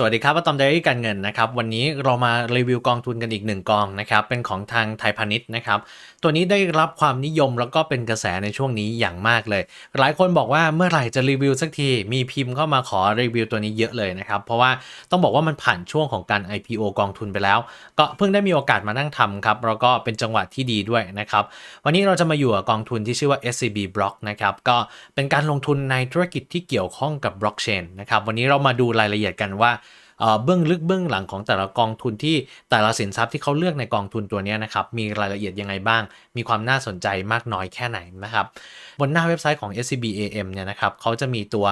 สวัสดีครับว่าตอมไดรี่การเงินนะครับวันนี้เรามารีวิวกองทุนกันอีกหนึ่งกองนะครับเป็นของทางไทยพาณิชย์นะครับตัวนี้ได้รับความนิยมแล้วก็เป็นกระแสในช่วงนี้อย่างมากเลย หลายคนบอกว่าเมื่อไหร่จะรีวิวสักทีมีพิมพ์เข้ามาขอรีวิวตัวนี้เยอะเลยนะครับเพราะว่าต้องบอกว่ามันผ่านช่วงของการ IPO กองทุนไปแล้ว ก็เพิ่งได้มีโอกาสมานั่งทำครับแล้วก็เป็นจังหวะที่ดีด้วยนะครับวันนี้เราจะมาอยู่กับกองทุนที่ชื่อว่า SCB Block นะครับก็เป็นการลงทุนในธุรกิจที่เกี่ยวข้องกับบล็อกเชนนะครับวันนี้เรามาดูรายละเอียดกันว่า เบื้องลึกเบื้องหลังของแต่ละกองทุนที่แต่ละสินทรัพย์ที่เขาเลือกในกองทุนตัวนี้นะครับมีรายละเอียดยังไงบ้าง มีความน่าสนใจมากน้อยแค่ไหนนะครับบนหน้าเว็บไซต์ของ SCBAM เนี่ยนะครับเขาจะมีตัว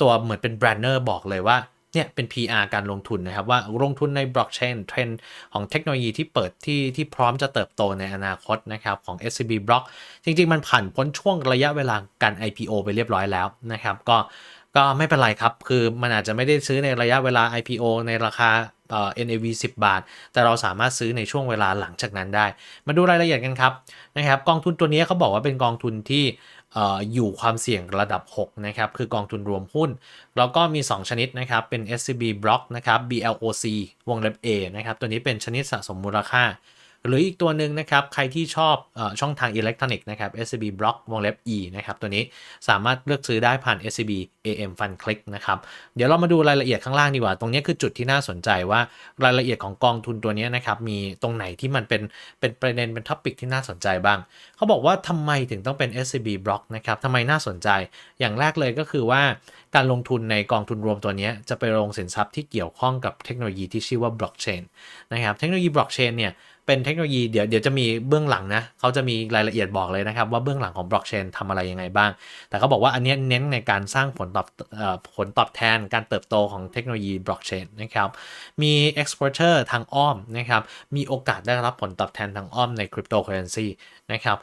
ตัวเหมือนเป็นแบรนเนอร์บอกเลยว่าเนี่ยเป็น PR การลงทุนนะครับ ว่าลงทุนในบล็อกเชนเทรนด์ของเทคโนโลยีที่เปิดที่ที่พร้อมจะเติบโตในอนาคตนะครับ ของ SCB Block จริง ๆ มันผ่านพ้นช่วงระยะเวลาการ IPO ไปเรียบร้อยแล้วนะครับ ก็ ก็ไม่เป็นไรครับ คือมันอาจจะไม่ได้ซื้อในระยะเวลา IPO ในราคาเอ่อ NAV 10 บาท แต่เราสามารถซื้อในช่วงเวลาหลังจากนั้นได้ มาดูรายละเอียดกันครับนะครับ กองทุนตัวนี้เขาบอกว่าเป็นกองทุนที่เอ่ออยู่ความเสี่ยงระดับ 6 นะครับ คือกองทุนรวมหุ้น แล้วก็มี 2 ชนิดนะครับ เป็น SCB Block นะครับ BLOC วงเล็บ A นะครับ ตัวนี้เป็นชนิดสะสมมูลค่า หรืออีกตัวหนึ่งนะครับ ใครที่ชอบอช่องทางอิเล็กทรอนิกส์นะครับ SCB Block วงเล็บ E นะครับ ตัวนี้สามารถเลือกซื้อได้ผ่าน SCB AM Fund Click นะครับ เดี๋ยวเรามาดูรายละเอียดข้างล่างดีกว่า ตรงนี้คือจุดที่น่าสนใจว่ารายละเอียดของกองทุนตัวนี้นะครับ มีตรงไหนที่มันเป็นเป็นประเด็นเป็นท็อปิกที่น่าสนใจบ้าง เขาบอกว่าทำไมถึงต้องเป็น SCB Block นะครับทำไมน่าสนใจ อย่างแรกเลยก็คือว่าการลงทุนในกองทุนรวมตัวนี้จะไปลงสินทรัพย์ที่เกี่ยวข้องกับเทคโนโลยีที่ชื่อว่า blockchain นะครับ เทคโนโลยี blockchain เนี่ย เป็นเทคโนโลยีเดี๋ยวเดี๋ยวจะมีเบื้องหลังนะเขาจะมีรายละเอียดบอกเลยนะครับ ว่าเบื้องหลังของบล็อกเชนทำอะไรยังไงบ้าง แต่เขาบอกว่าอันนี้เน้นในการสร้างผลตอบผลตอบแทนการเติบโตของเทคโนโลยีบล็อกเชนนะครับมี exporter ทางอ้อมนะครับมีโอกาสได้รับผลตอบแทนทางอ้อมในคริปโตเคอเรนซีนะครับ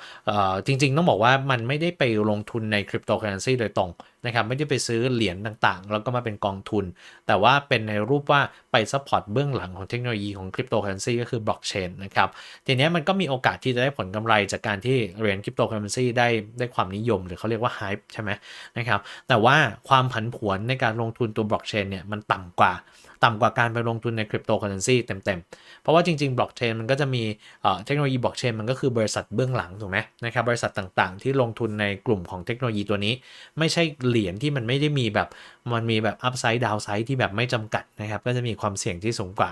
จริงๆ ต้องบอกว่ามันไม่ได้ไปลงทุนในคริปโตเคอเรนซีโดยตรงนะครับไม่ได้ไปซื้อเหรียญต่างๆ แล้วก็มาเป็นกองทุน แต่ว่าเป็นในรูปว่าไปซัพพอร์ตเบื้องหลังของเทคโนโลยีของคริปโตเคอเรนซีก็คือบล็อกเชนนะครับทีนี้มันก็มีโอกาสที่จะได้ผลกำไรจากการที่เหรียญคริปโตเคอเรนซีได้ได้ความนิยม หรือเขาเรียกว่าไฮป์ใช่ไหมนะครับแต่ว่าความผันผวนในการลงทุนตัวบล็อกเชนเนี่ยมันต่ำกว่าต่ำกว่าการไปลงทุนในคริปโตเคอเรนซีเต็มๆ เพราะว่าจริงๆบล็อกเชนมันก็จะมีเทคโนโลยีบล็อกเชนมันก็คือบริษัทเบื้องหลังถูกไหมนะครับบริษัทต่างๆ ที่ลงทุนในกลุ่มของเทคโนโลยีตัวนี้ ไม่ใช่เหรียญที่มันไม่ได้มีแบบมันมีแบบอัพไซด์ดาวไซด์ที่แบบไม่จำกัดนะครับก็จะมีความเสี่ยงที่สูงกว่า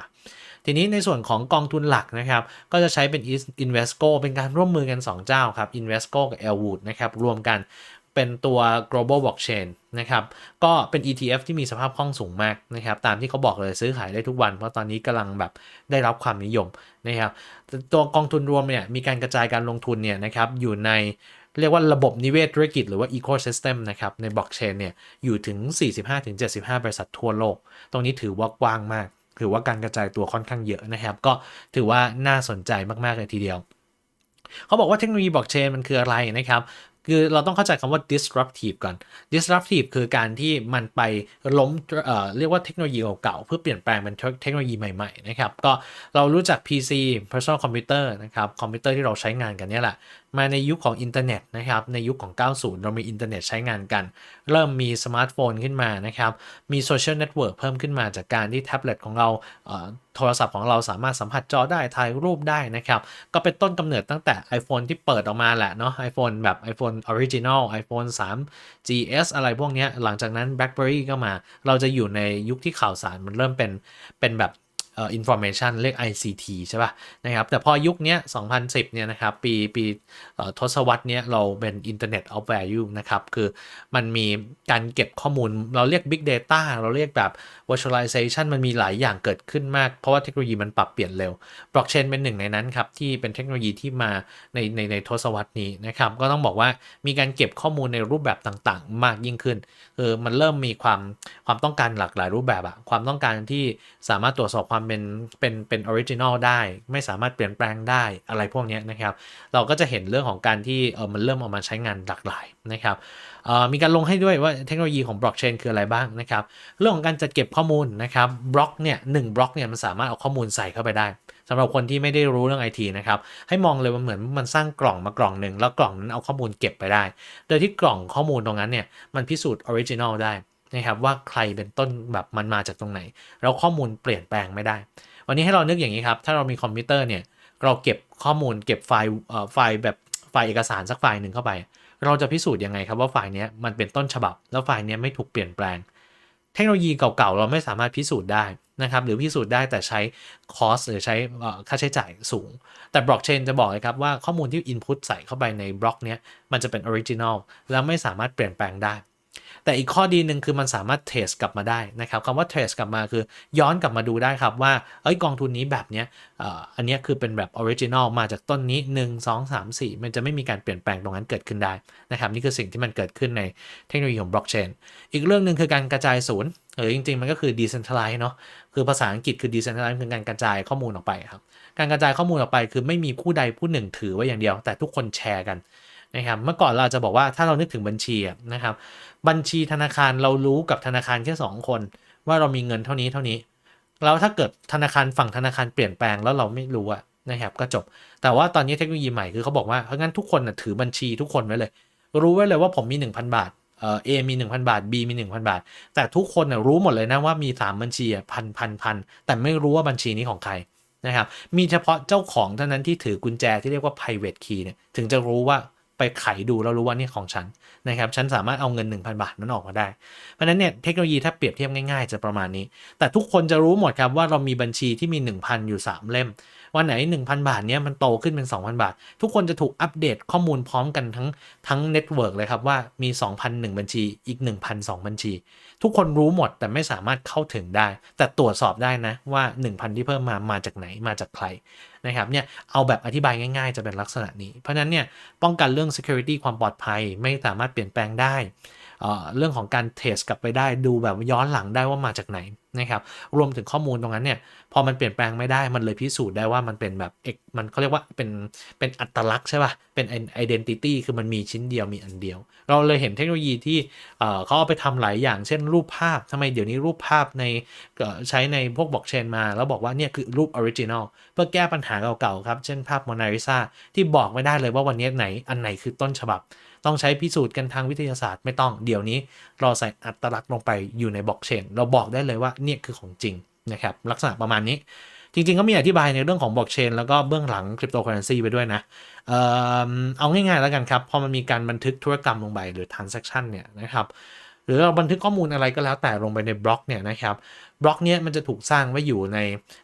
ทีนี้ในส่วนของกองทุนหลักนะครับ ก็จะใช้เป็น Invesco เป็นการร่วมมือกัน 2 เจ้าครับ Invesco กับ Elwood นะครับ รวมกัน เป็นตัว global blockchain นะครับ ก็เป็น ETF ที่มีสภาพคล่องสูงมากนะครับ ตามที่เขาบอกเลยซื้อขายได้ทุกวัน เพราะตอนนี้กำลังแบบได้รับความนิยมนะครับ ตัวกองทุนรวมเนี่ยมีการกระจายการลงทุนเนี่ยนะครับอยู่ในเรียกว่าระบบนิเวศธุรกิจหรือว่า ecosystem นะครับ ในบล็อกเชนเนี่ยอยู่ถึง 45-75 บริษัททั่วโลก ตรงนี้ถือว่ากว้างมาก ถือว่าการกระจายตัวค่อนข้างเยอะนะครับ ก็ถือว่าน่าสนใจมาก ๆ เลยทีเดียว เขาบอกว่าเทคโนโลยีบล็อกเชนมันคืออะไรนะครับ คือเราต้องเข้าใจคำว่า disruptive ก่อน disruptive คือการที่มันไปล้มเอ่อเรียกว่าเทคโนโลยีเก่าๆเพื่อเปลี่ยนแปลงเป็นเทคโนโลยีใหม่ๆนะครับ ก็เรารู้จัก PC personal computer นะครับ คอมพิวเตอร์ที่เราใช้งานกันนี่แหละ มาในยุคของอินเทอร์เน็ตนะครับ ในยุคของ 90 เรามีอินเทอร์เน็ตใช้งานกัน เริ่มมีสมาร์ทโฟนขึ้นมานะครับ มีโซเชียลเน็ตเวิร์กเพิ่มขึ้นมาจากการที่แท็บเล็ตของเราเโทรศัพท์ของเราสามารถสัมผัสจอได้ ถ่ายรูปได้นะครับ ก็เป็นต้นกำเนิดตั้งแต่ iPhone ที่เปิดออกมาแหละเนาะ iPhone แบบ iPhone Original iPhone 3 GS อะไรพวกนี้ หลังจากนั้น BlackBerry ก็มา เราจะอยู่ในยุคที่ข่าวสารมันเริ่มเป็น เป็นแบบ เอ่อ information เรียก ICT ใช่ป่ะนะครับแต่พอยุคนี้2010 เนี่ยนะครับปีปีทศวรรษเนี้ยเราเป็น Internet of Value นะครับ คือมันมีการเก็บข้อมูลเราเรียก Big Data เราเรียกแบบ virtualization มันมีหลายอย่างเกิดขึ้นมาก เพราะว่าเทคโนโลยีมันปรับเปลี่ยนเร็วบล็อกเชนเป็นหนึ่งในนั้นครับ ที่เป็นเทคโนโลยีที่มาในในในทศวรรษนี้นะครับ ก็ต้องบอกว่ามีการเก็บข้อมูลในรูปแบบต่างๆ มากยิ่งขึ้นคือมันเริ่มมีความความต้องการหลากหลายรูปแบบอะความต้องการที่สามารถตรวจสอบความเป็นเป็นเป็นออริจินอลได้ ไม่สามารถเปลี่ยนแปลงได้อะไรพวกนี้นะครับ เราก็จะเห็นเรื่องของการที่เออมันเริ่มเอามาใช้งานหลากหลายนะครับมีการลงให้ด้วยว่าเทคโนโลยีของบล็อกเชนคืออะไรบ้างนะครับ เรื่องของการจัดเก็บข้อมูลนะครับบล็อกเนี่ยหนึ่งบล็อกเนี่ยมันสามารถเอาข้อมูลใส่เข้าไปได้สำหรับคนที่ไม่ได้รู้เรื่องไอทีนะครับ ให้มองเลยว่าเหมือนมันสร้างกล่องมากล่องหนึ่งแล้วกล่องนั้นเอาข้อมูลเก็บไปได้ โดยที่กล่องข้อมูลตรงนั้นเนี่ยมันพิสูจน์ออริจินอลได้ นะครับว่าใครเป็นต้นแบบมันมาจากตรงไหน แล้วข้อมูลเปลี่ยนแปลงไม่ได้ วันนี้ให้เรานึกอย่างนี้ครับ ถ้าเรามีคอมพิวเตอร์เนี่ยเราเก็บข้อมูลเก็บไฟล์ไฟล์แบบไฟล์เอกสารสักไฟล์หนึ่งเข้าไป เราจะพิสูจน์ยังไงครับว่าไฟล์นี้มันเป็นต้นฉบับ แล้วไฟล์นี้ไม่ถูกเปลี่ยนแปลง เทคโนโลยีเก่าๆ เราไม่สามารถพิสูจน์ได้นะครับหรือพิสูจน์ได้แต่ใช้คอสหรือใช้ค่าใช้จ่ายสูง แต่บล็อกเชนจะบอกเลยครับว่าข้อมูลที่ Input ใส่เข้าไปในบล็อกเนี้ยมันจะเป็นออริจินอลแล้วไม่สามารถเปลี่ยนแปลงได้ แต่อีกข้อดีหนึ่งคือมันสามารถเทสกลับมาได้นะครับคำว่าเทสกลับมาคือย้อนกลับมาดูได้ครับว่าเอ้ยกองทุนนี้แบบเนี้ยอันนี้คือเป็นแบบออริจินอลมาจากต้นนี้ 1 2 3 4 มันจะไม่มีการเปลี่ยนแปลงตรงนั้นเกิดขึ้นได้นะครับนี่คือสิ่งที่มันเกิดขึ้นในเทคโนโลยีของบล็อกเชนอีกเรื่องหนึ่งคือการกระจายศูนย์หรือจริงๆ มันก็คือ decentralize เนาะคือภาษาอังกฤษคือ decentralize คือการกระจายข้อมูลออกไปครับการกระจายข้อมูลออกไปคือไม่มีผู้ใดผู้หนึ่งถือไว้อย่างเดียว แต่ทุกคนแชร์กัน นะครับเมื่อก่อนเราจะบอกว่าถ้าเรานึกถึงบัญชีนะครับบัญชีธนาคารเรารู้กับธนาคารแค่ 2 คน ว่าเรามีเงินเท่านี้เท่านี้แล้วถ้าเกิดธนาคารฝั่งธนาคารเปลี่ยนแปลงแล้วเราไม่รู้อะนะครับก็จบ แต่ว่าตอนนี้เทคโนโลยีใหม่คือเขาบอกว่าเพราะงั้นทุกคนนะถือบัญชีทุกคนไว้เลย รู้ไว้เลยว่าผมมี 1,000 บาทเอ่อมี 1,000 บาท B มี 1,000 บาท แต่ทุกคนนะรู้หมดเลยนะว่ามี 3 บัญชีอะพันพันพันแต่ไม่รู้ว่าบัญชีนี้ของใครนะครับมีเฉพาะเจ้าของเท่านั้นที่ถือกุญแจที่เรียกว่า private key เนี่ยถึงจะรู้ว่า ไปไขดูแล้วรู้ว่านี่ของฉันนะครับฉันสามารถเอาเงิน 1,000 บาทนั้นออกมาได้ เพราะนั้นเนี่ยเทคโนโลยีถ้าเปรียบเทียบง่ายๆ จะประมาณนี้ แต่ทุกคนจะรู้หมดครับว่าเรามีบัญชีที่มี 1,000 อยู่ 3 เล่ม วันไหน 1,000 บาทเนี้ยมันโตขึ้นเป็น 2,000 บาท ทุกคนจะถูกอัปเดตข้อมูลพร้อมกันทั้งทั้งเน็ตเวิร์กเลยครับว่ามี 2,001 บัญชีอีก 1,002 บัญชี ทุกคนรู้หมดแต่ไม่สามารถเข้าถึงได้ แต่ตรวจสอบได้นะว่า 1,000 ที่เพิ่มมามาจากไหนมาจากใคร นะครับเนี่ยเอาแบบอธิบายง่าย ๆ จะเป็นลักษณะนี้ เพราะนั้นเนี่ยป้องกันเรื่อง security ความปลอดภัยไม่สามารถเปลี่ยนแปลงได้เเรื่องของการเทสกลับไปได้ดูแบบย้อนหลังได้ว่ามาจากไหนนะครับรวมถึงข้อมูลตรงนั้นเนี่ยพอมันเปลี่ยนแปลงไม่ได้มันเลยพิสูจน์ได้ว่ามันเป็นแบบเอกมันเขาเรียกว่าเป็นเป็นอัตลักษณ์ใช่ป่ะเป็น identity คือมันมีชิ้นเดียวมีอันเดียว เราเลยเห็นเทคโนโลยีที่เขาเอาไปทำหลายอย่างเช่นรูปภาพทำไมเดี๋ยวนี้รูปภาพในใช้ในพวกบล็อกเชนมา แล้วบอกว่าเนี่ยคือรูปออริจินอลเพื่อแก้ปัญหาเก่าๆครับ เช่นภาพโมนาลิซาที่บอกไม่ได้เลยว่าวันนี้ไหนอันไหนคือต้นฉบับ ต้องใช้พิสูจน์กันทางวิทยาศาสตร์ไม่ต้องเดี๋ยวนี้ เราใส่อัตลักษณ์ลงไปอยู่ในบล็อกเชนเราบอกได้เลยว่าเนี่ยคือของจริงนะครับลักษณะประมาณนี้ จริงๆ ก็มีอธิบายในเรื่องของบล็อกเชนแล้วก็เบื้องหลังคริปโตเคอเรนซีไปด้วยนะเออเอาง่ายๆแล้วกันครับพอมันมีการบันทึกธุรกรรมลงไปหรือ transaction เนี่ยนะครับหรือเราบันทึกข้อมูลอะไรก็แล้วแต่ลงไปในบล็อกเนี่ยนะครับบล็อกเนี้ยมันจะถูกสร้างไว้อยู่ใน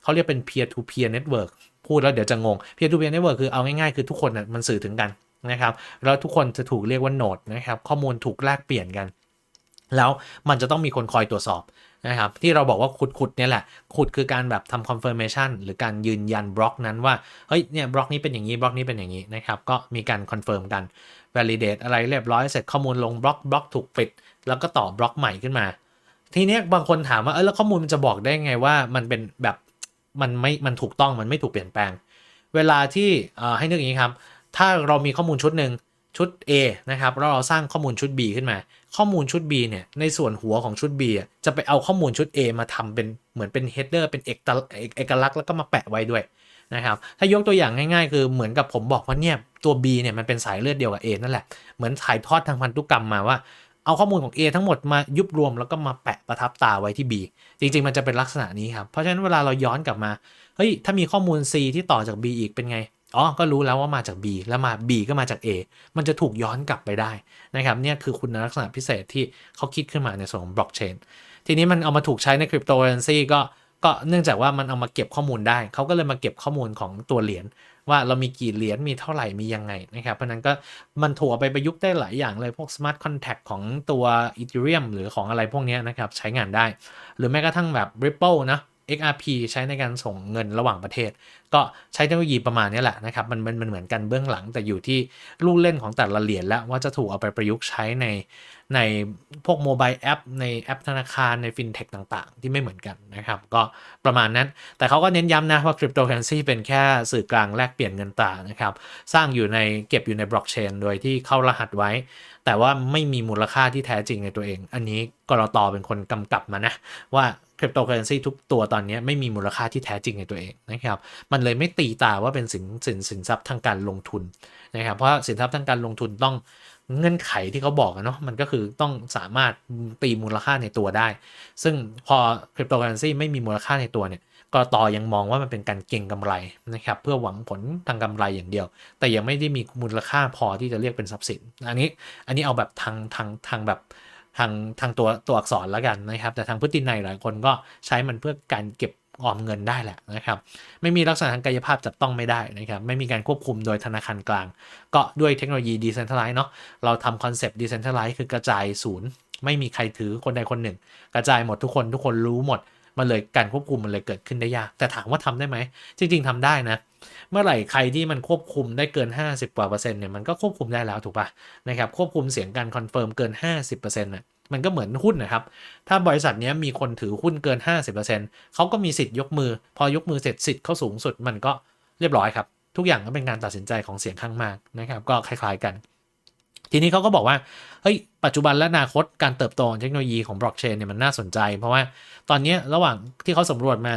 เขาเรียกเป็น peer to peer network พูดแล้วเดี๋ยวจะงง peer to peer network คือเอาง่ายๆ คือทุกคนนะมันสื่อถึงกันนะครับแล้วทุกคนจะถูกเรียกว่าโนดนะครับข้อมูลถูกแลกเปลี่ยนกัน แล้วมันจะต้องมีคนคอยตรวจสอบนะครับที่เราบอกว่าขุดขุดเนี่ยแหละขุดคือการแบบทำ confirmation หรือการยืนยันบล็อกนั้นว่าเฮ้ยเนี่ยบล็อกนี้เป็นอย่างนี้บล็อกนี้เป็นอย่างนี้นะครับก็มีการ confirm กัน validate อะไรเรียบร้อยเสร็จข้อมูลลงบล็อกบล็อกถูกปิด แล้วก็ต่อบล็อกใหม่ขึ้นมา ทีเนี้ยบางคนถามว่าเออแล้วข้อมูลมันจะบอกได้ไงว่ามันเป็นแบบ มันไม่มันถูกต้องมันไม่ถูกเปลี่ยนแปลง เวลาที่ให้นึกอย่างนี้ครับ ถ้าเรามีข้อมูลชุดหนึ่งชุด A นะครับแล้วเราสร้างข้อมูลชุด B ขึ้นมา ข้อมูลชุด B เนี่ยในส่วนหัวของชุด B อะจะไปเอาข้อมูลชุด A มาทำเป็นเหมือนเป็น header เป็นเอกเอกลักษณ์แล้วก็มาแปะไว้ด้วยนะครับถ้ายกตัวอย่างง่ายๆ คือเหมือนกับผมบอกว่าเนี่ยตัว B เนี่ยมันเป็นสายเลือดเดียวกับ A นั่นแหละ เหมือนถ่ายทอดทางพันธุกรรมมาว่า เอาข้อมูลของ A ทั้งหมดมายุบรวมแล้วก็มาแปะประทับตาไว้ที่ B จริง ๆ มันจะเป็นลักษณะนี้ครับ เพราะฉะนั้นเวลาเราย้อนกลับมา เฮ้ย ถ้ามีข้อมูล C ที่ต่อจาก B อีกเป็นไง อ๋อ ก็รู้แล้วว่ามาจาก B แล้วมา B ก็มาจาก A มันจะถูกย้อนกลับไปได้นะครับ เนี่ยคือคุณลักษณะพิเศษที่เขาคิดขึ้นมาในส่วนของบล็อกเชน ทีนี้มันเอามาถูกใช้ในคริปโตเคอเรนซีก็ก็เนื่องจากว่ามันเอามาเก็บข้อมูลได้ เขาก็เลยมาเก็บข้อมูลของตัวเหรียญ ว่าเรามีกี่เหรียญมีเท่าไหร่มียังไงนะครับ เพราะนั้นก็มันถั่วไปประยุกต์ได้หลายอย่างเลยพวก smart contract ของตัว Ethereum หรือของอะไรพวกนี้นะครับ ใช้งานได้ หรือแม้กระทั่งแบบ Ripple นะ XRP ใช้ในการส่งเงินระหว่างประเทศ ก็ใช้เทคโนโลยีประมาณนี้แหละนะครับมันมันมันเหมือนกันเบื้องหลังแต่อยู่ที่ลูกเล่นของแต่ละเหรียญแล้วว่าจะถูกเอาไปประยุกต์ใช้ในในพวกโมบายแอป ในแอปธนาคารในฟินเทคต่างๆ ที่ไม่เหมือนกันนะครับ ก็ประมาณนั้น แต่เขาก็เน้นย้ำนะว่าคริปโตเคอเรนซีเป็นแค่สื่อกลางแลกเปลี่ยนเงินตรานะครับ สร้างอยู่ในเก็บอยู่ในบล็อกเชนโดยที่เข้ารหัสไว้ แต่ว่าไม่มีมูลค่าที่แท้จริงในตัวเอง อันนี้กรตเป็นคนกำกับมานะว่า คริปโตเคอเรนซีทุกตัวตอนนี้ไม่มีมูลค่าที่แท้จริงในตัวเองนะครับ มันเลยไม่ตีตาว่าเป็นสินสินสินทรัพย์ทางการลงทุนนะครับ เพราะสินทรัพย์ทางการลงทุนต้องเงื่อนไขที่เขาบอกอะเนาะมันก็คือต้องสามารถตีมูลค่าในตัวได้ ซึ่งพอคริปโตเคอเรนซีไม่มีมูลค่าในตัวเนี่ยกตยังมองว่ามันเป็นการเก็งกำไรนะครับเพื่อหวังผลทางกำไรอย่างเดียว แต่ยังไม่ได้มีมูลค่าพอที่จะเรียกเป็นทรัพย์สิน อันนี้อันนี้เอาแบบทางทางทางแบบ ทางทางตัวตัวอักษรแล้วกันนะครับ แต่ทางพฤตินัยหลายคนก็ใช้มันเพื่อการเก็บออมเงินได้แหละนะครับ ไม่มีลักษณะทางกายภาพจับต้องไม่ได้นะครับ ไม่มีการควบคุมโดยธนาคารกลาง ก็ด้วยเทคโนโลยีดิเซนทัลไลซ์เนาะเราทำคอนเซปต์ดิเซนทัลไลซ์คือกระจายศูนย์ ไม่มีใครถือคนใดคนหนึ่ง กระจายหมดทุกคนทุกคนรู้หมด มันเลยการควบคุมมันเลยเกิดขึ้นได้ยาก แต่ถามว่าทำได้ไหม จริง ๆทำได้นะ เมื่อไหร่ใครที่มันควบคุมได้เกิน 50กว่าเปอร์เซ็นต์เนี่ยมันก็ควบคุมได้แล้วถูกปะนะครับควบคุมเสียงการคอนเฟิร์มเกิน 50%น่ะมันก็เหมือนหุ้นนะครับ ถ้าบริษัทนี้มีคนถือหุ้นเกิน 50%เขาก็มีสิทธิ์ยกมือ พอยกมือเสร็จสิทธิ์เขาสูงสุดมันก็เรียบร้อยครับ ทุกอย่างก็เป็นการตัดสินใจของเสียงข้างมากนะครับ ก็คล้าย ๆกัน ทีนี้เขาก็บอกว่าเฮ้ยปัจจุบันและอนาคตการเติบโตของเทคโนโลยีของบล็อกเชนเนี่ยมันน่าสนใจ เพราะว่าตอนนี้ระหว่างที่เขาสำรวจมา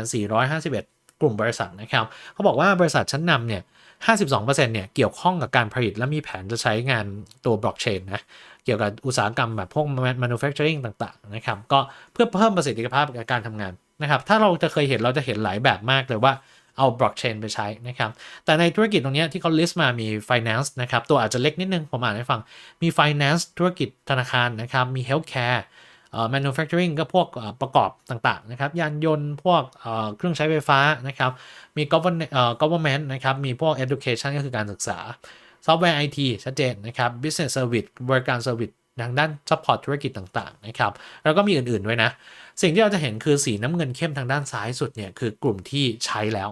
451 กลุ่มบริษัทนะครับเขาบอกว่าบริษัทชั้นนำเนี่ย 52%เนี่ยเกี่ยวข้องกับการผลิตและมีแผนจะใช้งานตัวบล็อกเชนนะเกี่ยวกับอุตสาหกรรมแบบพวก manufacturing ต่างๆนะครับก็เพื่อเพิ่มประสิทธิภาพในการทำงานนะครับถ้าเราจะเคยเห็นเราจะเห็นหลายแบบมากเลยว่า เอาบล็อกเชนไปใช้นะครับ แต่ในธุรกิจตรงนี้ที่เขา list มามี finance นะครับ ตัวอาจจะเล็กนิดนึง ผมอ่านให้ฟัง มี finance ธุรกิจธนาคารนะครับ มี healthcare เอ่อ manufacturing ก็พวกประกอบต่างๆนะครับ ยานยนต์พวกเครื่องใช้ไฟฟ้านะครับ มี government นะครับ มีพวก education ก็คือการศึกษา software IT ชัดเจนนะครับ business service บริการ service ทางด้าน support ธุรกิจต่างๆนะครับ แล้วก็มีอื่นๆด้วยนะ สิ่งที่เราจะเห็นคือสีน้ำเงินเข้มทางด้านซ้ายสุดเนี่ยคือกลุ่มที่ใช้แล้ว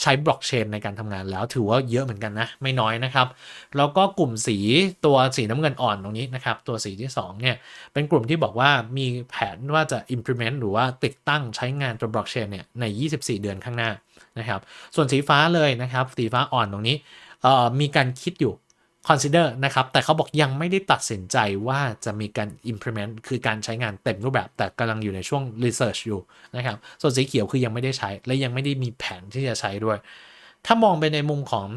ใช้บล็อกเชนในการทำงานแล้วถือว่าเยอะเหมือนกันนะ ไม่น้อยนะครับ แล้วก็กลุ่มสีตัวสีน้ำเงินอ่อนตรงนี้นะครับ ตัวสีที่2เนี่ยเป็นกลุ่มที่บอกว่ามีแผนว่าจะ implement หรือว่าติดตั้งใช้งานตัวบล็อกเชนเนี่ยใน 24 เดือนข้างหน้านะครับ ส่วนสีฟ้าเลยนะครับ สีฟ้าอ่อนตรงนี้มีการคิดอยู่ consider นะครับ แต่เขาบอกยังไม่ได้ตัดสินใจว่าจะมีการ implement คือการใช้งานเต็มรูปแบบ แต่กำลังอยู่ในช่วง research อยู่นะครับ ส่วนสีเขียวคือยังไม่ได้ใช้ และยังไม่ได้มีแผนที่จะใช้ด้วย ถ้ามองไปในมุมของ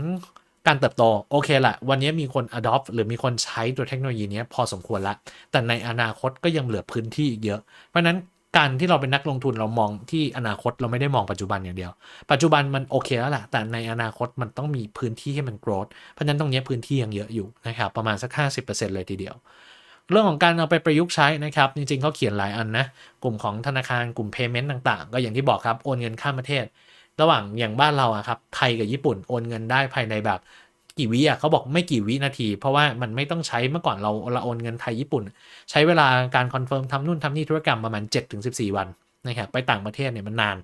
การเติบโต โอเคแหละวันนี้มีคน adopt หรือมีคนใช้ตัวเทคโนโลยีนี้พอสมควรละแต่ในอนาคตก็ยังเหลือพื้นที่อีกเยอะ เพราะฉะนั้น การที่เราเป็นนักลงทุนเรามองที่อนาคตเราไม่ได้มองปัจจุบันอย่างเดียว ปัจจุบันมันโอเคแล้วแหละแต่ในอนาคตมันต้องมีพื้นที่ให้มัน growth เพราะฉะนั้นตรงนี้พื้นที่ยังเยอะอยู่นะครับประมาณสัก 50%เลยทีเดียว เรื่องของการเอาไปประยุกต์ใช้นะครับจริงๆเขาเขียนหลายอันนะกลุ่มของธนาคารกลุ่ม payment ต่างๆ ก็อย่างที่บอกครับโอนเงินข้ามประเทศ ระหว่างอย่างบ้านเราอะครับไทยกับญี่ปุ่นโอนเงินได้ภายในแบบ กี่วิอะเขาบอกไม่กี่วินาที เพราะว่ามันไม่ต้องใช้เมื่อก่อนเราเราโอนเงินไทยญี่ปุ่น ใช้เวลาการคอนเฟิร์มทำนู่นทำนี่ธุรกรรมประมาณ 7-14 วันนะครับไปต่างประเทศเนี่ยมันนาน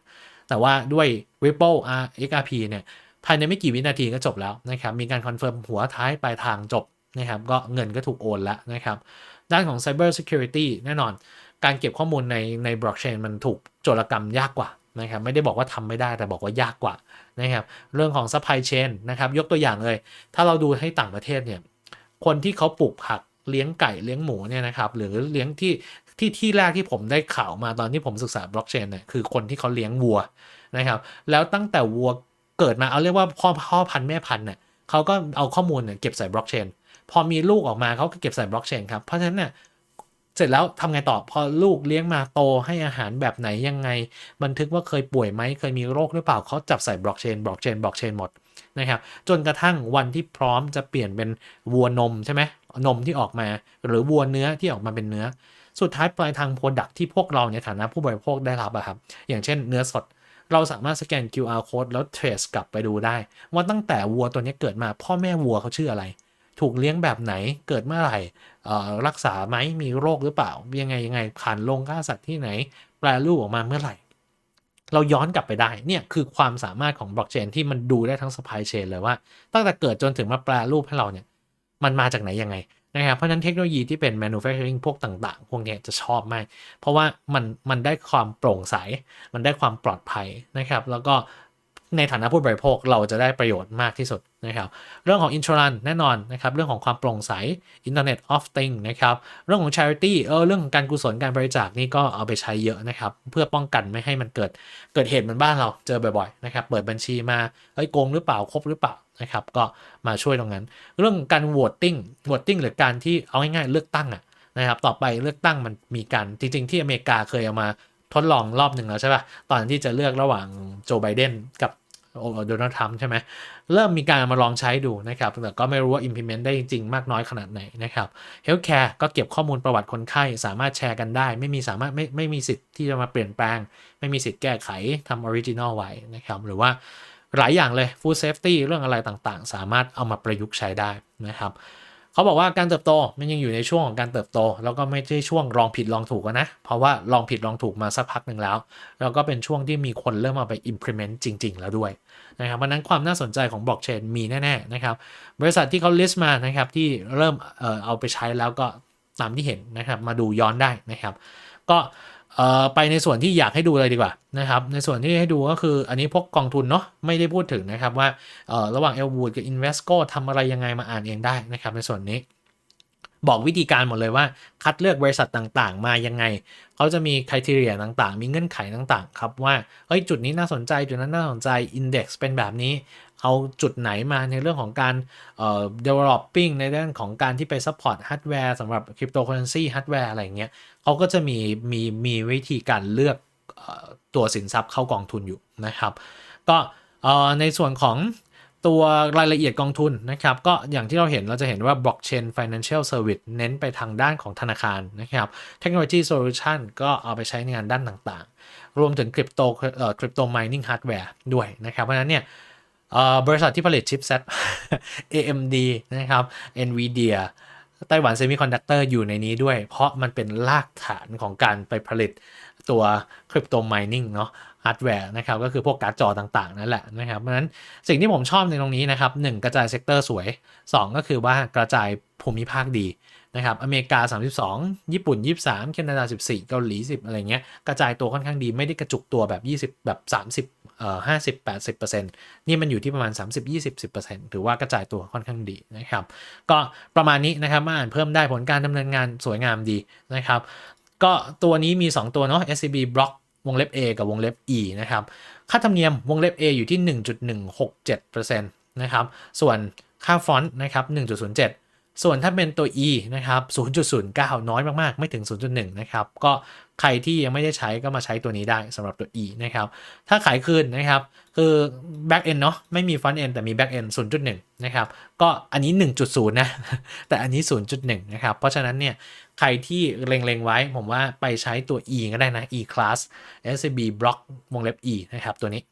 แต่ว่าด้วย Ripple XRP เนี่ยภายในไม่กี่วินาทีก็จบแล้วนะครับมีการคอนเฟิร์มหัวท้ายปลายทางจบนะครับก็เงินก็ถูกโอนแล้วนะครับด้านของ Cyber Security แน่นอน การเก็บข้อมูลในในบล็อกเชนมันถูกโจรกรรมยากกว่า นะครับไม่ได้บอกว่าทำไม่ได้แต่บอกว่ายากกว่านะครับเรื่องของ supply chain นะครับยกตัวอย่างเลย ถ้าเราดูให้ต่างประเทศเนี่ยคนที่เขาปลูกผักเลี้ยงไก่เลี้ยงหมูเนี่ยนะครับหรือเลี้ยงที่ที่ที่แรกที่ผมได้ข่าวมาตอนที่ผมศึกษาบล็อกเชนเนี่ยคือคนที่เขาเลี้ยงวัวนะครับแล้วตั้งแต่วัวเกิดมาเอาเรียกว่าพ่อพ่อพันธุ์แม่พันธุ์เนี่ยเขาก็เอาข้อมูลเนี่ยเก็บใส่บล็อกเชนพอมีลูกออกมาเขาก็เก็บใส่บล็อกเชนครับเพราะฉะนั้นเนี่ย เสร็จแล้วทำไงต่อพอลูกเลี้ยงมาโตให้อาหารแบบไหนยังไง บันทึกว่าเคยป่วยไหมเคยมีโรคหรือเปล่าเขาจับใส่บล็อกเชนบล็อกเชนบล็อกเชนหมดนะครับจนกระทั่งวันที่พร้อมจะเปลี่ยนเป็นวัวนมใช่ไหมนมที่ออกมา หรือวัวเนื้อที่ออกมาเป็นเนื้อ สุดท้ายปลายทางโปรดักที่พวกเราในฐานะผู้บริโภคได้รับอะครับ อย่างเช่นเนื้อสด เราสามารถสแกน QR code แล้ว trace กลับไปดูได้ ว่าตั้งแต่วัวตัวนี้เกิดมาพ่อแม่วัวเขาชื่ออะไร ถูกเลี้ยงแบบไหนเกิดเมื่อไหร่รักษาไหมมีโรคหรือเปล่า ยังไงยังไงผ่านโรงฆ่าสัตว์ที่ไหน แปลรูปออกมาเมื่อไหร่ เราย้อนกลับไปได้เนี่ยคือความสามารถของบล็อกเชนที่มันดูได้ทั้ง supply chain เลยว่า ตั้งแต่เกิดจนถึงมาแปลรูปให้เราเนี่ยมันมาจากไหนยังไงนะครับเพราะฉะนั้นเทคโนโลยีที่เป็น manufacturing พวกต่าง ๆ พวกนี้จะชอบมาก เพราะว่ามันมันได้ความโปร่งใส มันได้ความปลอดภัยนะครับ แล้วก็ในฐานะผู้บริโภคเราจะได้ประโยชน์มากที่สุด นะครับเรื่องของ insurance แน่นอนนะครับเรื่องของความโปร่งใส Internet of Things นะครับเรื่องของ charity เออเรื่องของการกุศลการบริจาคนี่ก็เอาไปใช้เยอะนะครับเพื่อป้องกันไม่ให้มันเกิดเกิดเหตุเหมือนบ้านเราเจอบ่อยๆนะครับเปิดบัญชีมาเอ้ยโกงหรือเปล่าครบหรือเปล่านะครับก็มาช่วยตรงนั้น เรื่องการ voting voting หรือการที่เอาง่ายๆเลือกตั้งอะนะครับต่อไปเลือกตั้งมันมีการจริง ๆ ที่อเมริกาเคยเอามาทดลองรอบหนึ่งแล้วใช่ป่ะตอนที่จะเลือกระหว่างโจไบเดนกับ โดนัลด์ทรัมป์ใช่ไหมเริ่มมีการเอามาลองใช้ดูนะครับ แต่ก็ไม่รู้ว่า implement ได้จริงๆ มากน้อยขนาดไหนนะครับ healthcare ก็เก็บข้อมูลประวัติคนไข้ สามารถแชร์กันได้ ไม่มีสามารถไม่ไม่มีสิทธิ์ที่จะมาเปลี่ยนแปลง ไม่มีสิทธิ์แก้ไขทำ original ไว้นะครับ หรือว่าหลายอย่างเลย food safety เรื่องอะไรต่างๆ สามารถเอามาประยุกต์ใช้ได้นะครับ เขาบอกว่าการเติบโตมันยังอยู่ในช่วงของการเติบโต แล้วก็ไม่ใช่ช่วงลองผิดลองถูกนะ เพราะว่าลองผิดลองถูกมาสักพักหนึ่งแล้ว แล้วก็เป็นช่วงที่มีคนเริ่มเอาไป implement จริง ๆ แล้วด้วยนะครับเพราะนั้นความน่าสนใจของบล็อกเชนมีแน่ๆนะครับบริษัทที่เขา list มานะครับที่เริ่มเอ่อเอาไปใช้แล้วก็ตามที่เห็นนะครับมาดูย้อนได้นะครับ ก็ เอ่อไปในส่วนที่อยากให้ดูเลยดีกว่านะครับ ในส่วนที่ให้ดูก็คืออันนี้พวกกองทุนเนาะไม่ได้พูดถึงนะครับว่าเอ่อระหว่าง Elwood กับ Invesco ทำอะไรยังไงมาอ่านเองได้นะครับ ในส่วนนี้ บอกวิธีการหมดเลยว่า คัดเลือกบริษัทต่างๆ มายังไง เขาจะมีคุณทีเรียต่างๆ มีเงื่อนไขต่างๆ ครับว่าเฮ้ยจุดนี้น่าสนใจจุดนั้นน่าสนใจ Index เป็นแบบนี้ เอาจุดไหนมาในเรื่องของการเอ่อ developing ในเรื่องของการที่ไป support hardware สำหรับ cryptocurrency hardware อะไรเงี้ยเขาก็จะมีมีมีวิธีการเลือกออตัวสินทรัพย์เข้ากองทุนอยู่นะครับ ก็ในส่วนของตัวรายละเอียดกองทุนนะครับ ก็อย่างที่เราเห็นเราจะเห็นว่า blockchain financial service เน้นไปทางด้านของธนาคารนะครับ technology solution ก็เอาไปใช้ในงานด้านต่างๆ รวมถึง crypto เอ่อ crypto mining hardware ด้วยนะครับ เพราะฉะนั้นเนี่ย บริษัทที่ผลิตชิปเซ็ต AMD นะครับ NVIDIA ไต้หวัน Semiconductor อยู่ในนี้ด้วย เพราะมันเป็นรากฐานของการไปผลิตตัว crypto mining เนาะฮาร์ดแวร์นะครับ ก็คือพวกการ์ดจอต่างๆ นั่นแหละนะครับ เพราะฉะนั้นสิ่งที่ผมชอบในตรงนี้นะครับ 1 กระจายเซกเตอร์สวย 2 ก็คือว่ากระจายภูมิภาคดี นะครับ อเมริกา 32 ญี่ปุ่น 23 แคนาดา 14 เกาหลี 10 อะไรเงี้ย กระจายตัวค่อนข้างดี ไม่ได้กระจุกตัวแบบ 20 แบบ 30 เอ่อ 50 80นี่มันอยู่ที่ประมาณ 30 20 10ถือว่ากระจายตัวค่อนข้างดีนะครับ ก็ประมาณนี้นะครับ มาอ่านเพิ่มได้ผลการดำเนินงานสวยงามดีนะครับ ก็ตัวนี้มี 2 ตัวเนาะ SCB Block วงเล็บ A กับวงเล็บ E นะครับ ค่าธรรมเนียมวงเล็บ A อยู่ที่ 1.167%นะครับ ส่วนค่าฟอนต์นะครับ1.07 ส่วนถ้าเป็นตัว E นะครับ 0.09 น้อยมาก ๆ ไม่ถึง 0.1 นะครับ ก็ใครที่ยังไม่ได้ใช้ก็มาใช้ตัวนี้ได้สำหรับตัว E นะครับ ถ้าขายคืนนะครับ คือ back end เนาะไม่มี front end แต่มี back end 0.1 นะครับ ก็อันนี้ 1.0 นะ แต่อันนี้ 0.1 นะครับ เพราะฉะนั้นเนี่ย ใครที่เล็ง ๆ ไว้ ผมว่าไปใช้ตัว E ก็ได้นะ E class SCB block วงเล็บ E นะครับ ตัวนี้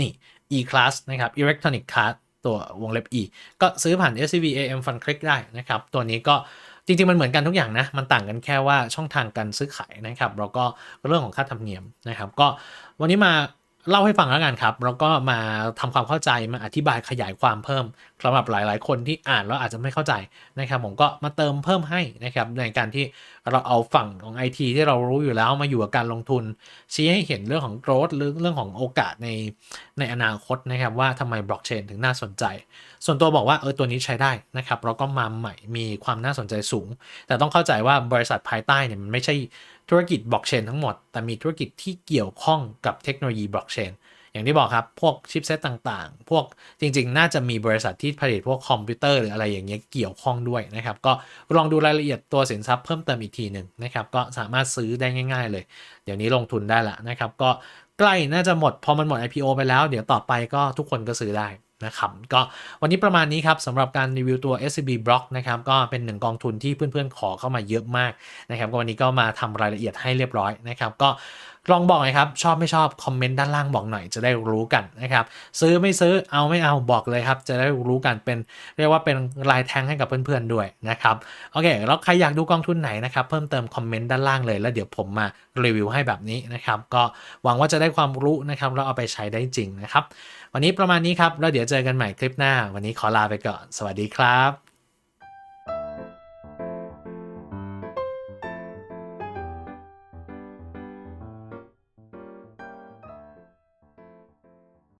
นี่ E class นะครับ electronic card ตัววงเล็บ E ก็ซื้อผ่าน SCB AM Fund Click ได้นะครับ ตัวนี้ก็จริง ๆ มันเหมือนกันทุกอย่างนะ มันต่างกันแค่ว่าช่องทางการซื้อขายนะครับ แล้วก็เรื่องของค่าธรรมเนียมนะครับ ก็วันนี้มาเล่าให้ฟังแล้วกันครับ แล้วก็มาทำความเข้าใจมาอธิบายขยายความเพิ่ม สำหรับหลาย ๆ คนที่อ่านแล้วอาจจะไม่เข้าใจนะครับผมก็มาเติมเพิ่มให้นะครับในการที่เราเอาฝั่งของ IT ที่เรารู้อยู่แล้วมาอยู่กับการลงทุน ชี้ให้เห็นเรื่องของ growth หรือเรื่องของโอกาสในในอนาคตนะครับว่าทำไมบล็อกเชนถึงน่าสนใจ ส่วนตัวบอกว่าเออตัวนี้ใช้ได้นะครับแล้วก็มาใหม่มีความน่าสนใจสูง แต่ต้องเข้าใจว่าบริษัทภายใต้เนี่ยมันไม่ใช่ธุรกิจบล็อกเชนทั้งหมด แต่มีธุรกิจที่เกี่ยวข้องกับเทคโนโลยีบล็อกเชน อย่างที่บอกครับ พวกชิปเซตต่างๆ พวกจริง ๆ น่าจะมีบริษัทที่ผลิตพวกคอมพิวเตอร์หรืออะไรอย่างเงี้ยเกี่ยวข้องด้วยนะครับ ก็ลองดูรายละเอียดตัวสินทรัพย์เพิ่มเติมอีกทีหนึ่งนะครับ ก็สามารถซื้อได้ง่าย ๆ เลย เดี๋ยวนี้ลงทุนได้ละนะครับ ก็ใกล้น่าจะหมด พอมันหมด IPO ไปแล้ว เดี๋ยวต่อไปก็ทุกคนก็ซื้อได้ นะครับก็วันนี้ประมาณนี้ครับสำหรับการรีวิวตัว SCB Block นะครับก็เป็นหนึ่งกองทุนที่เพื่อนๆ ขอเข้ามาเยอะมากนะครับก็วันนี้ก็มาทำรายละเอียดให้เรียบร้อยนะครับก็ลองบอกหน่อยครับ ชอบไม่ชอบ คอมเมนต์ด้านล่างบอกหน่อยจะได้รู้กันนะครับ ซื้อไม่ซื้อเอาไม่เอาบอกเลยครับ จะได้รู้กันเป็นเรียกว่าเป็นลายแทงให้กับเพื่อนๆด้วยนะครับโอเคแล้วใครอยากดูกองทุนไหนนะครับ เพิ่มเติมคอมเมนต์ด้านล่างเลย แล้วเดี๋ยวผมมารีวิวให้แบบนี้นะครับ ก็หวังว่าจะได้ความรู้นะครับแล้วเอาไปใช้ได้จริงนะครับ วันนี้ประมาณนี้ครับ แล้วเดี๋ยวเจอกันใหม่คลิปหน้า วันนี้ขอลาไปก่อน สวัสดีครับ